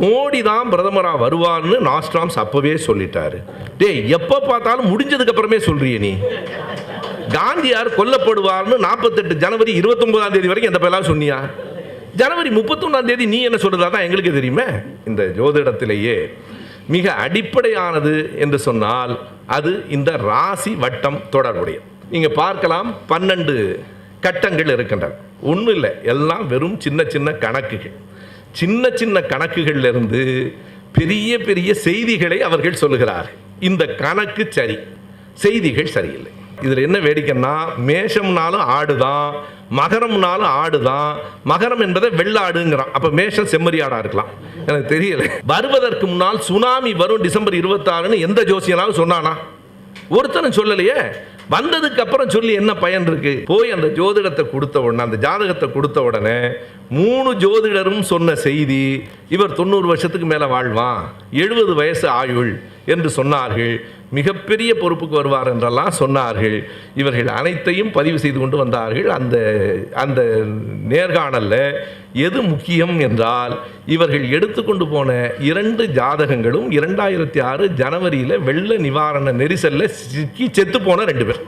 மோடி தான் பிரதமராக வருவார்னு நாஸ்ட்ராம்ஸ் அப்பவே சொல்லிட்டாரு. டேய் எப்போ பார்த்தாலும் முடிஞ்சதுக்கு அப்புறமே நீ. காந்தியார் கொல்லப்படுவார்னு நாற்பத்தெட்டு ஜனவரி இருபத்தொன்பதாம் தேதி வரைக்கும் எந்த பேலாம் சொன்னியா? ஜனவரி முப்பத்தொன்னாம் தேதி நீ என்ன சொல்றதா தான் எங்களுக்கு தெரியுமே? இந்த ஜோதிடத்திலேயே மிக அடிப்படையானது என்று சொன்னால் அது இந்த ராசி வட்டம் தொடர்புடையது. நீங்கள் பார்க்கலாம் பன்னெண்டு கட்டங்கள் இருக்கின்றன. ஒன்றும் இல்லை எல்லாம் வெறும் சின்ன சின்ன கணக்குகள். சின்ன சின்ன கணக்குகளிலிருந்து பெரிய பெரிய செய்திகளை அவர்கள் சொல்லுகிறார். இந்த கணக்கு சரி செய்திகள் சரியில்லை. இதில் என்ன வேடிக்கைன்னா மேஷம்னாலும் ஆடுதான் மகரம்னாலும் ஆடுதான் மகரம் என்பதை வெள்ளாடுங்கிறான். அப்போ மேஷம் செம்மறி ஆடாக இருக்கலாம். எனக்கு தெரியல. வருவதற்கு முன்னால் சுனாமி வரும் டிசம்பர் இருபத்தாறுன்னு எந்த ஜோசியனாலும் சொன்னானா? ஒருத்தனும் சொல்லலையே. வந்ததுக்கு அப்புறம் சொல்லி என்ன பயன் இருக்கு? போய் அந்த ஜோதிடத்தை கொடுத்த உடனே அந்த ஜாதகத்தை கொடுத்த உடனே மூணு ஜோதிடரும் சொன்ன செய்தி இவர் தொண்ணூறு வருஷத்துக்கு மேலே வாழ்வான் எழுபது வயசு ஆயுள் என்று சொன்னார்கள். மிகப்பெரிய பொறுப்புக்கு வருவார் என்றெல்லாம் சொன்னார்கள். இவர்கள் அனைத்தையும் பதிவு செய்து கொண்டு வந்தார்கள். அந்த அந்த நேர்காணலில் எது முக்கியம் என்றால் இவர்கள் எடுத்துக்கொண்டு போன இரண்டு ஜாதகங்களும் இரண்டாயிரத்தி ஆறு ஜனவரியில் வெள்ள நிவாரண நெரிசலில் சிக்கி செத்து போன ரெண்டு பேர்.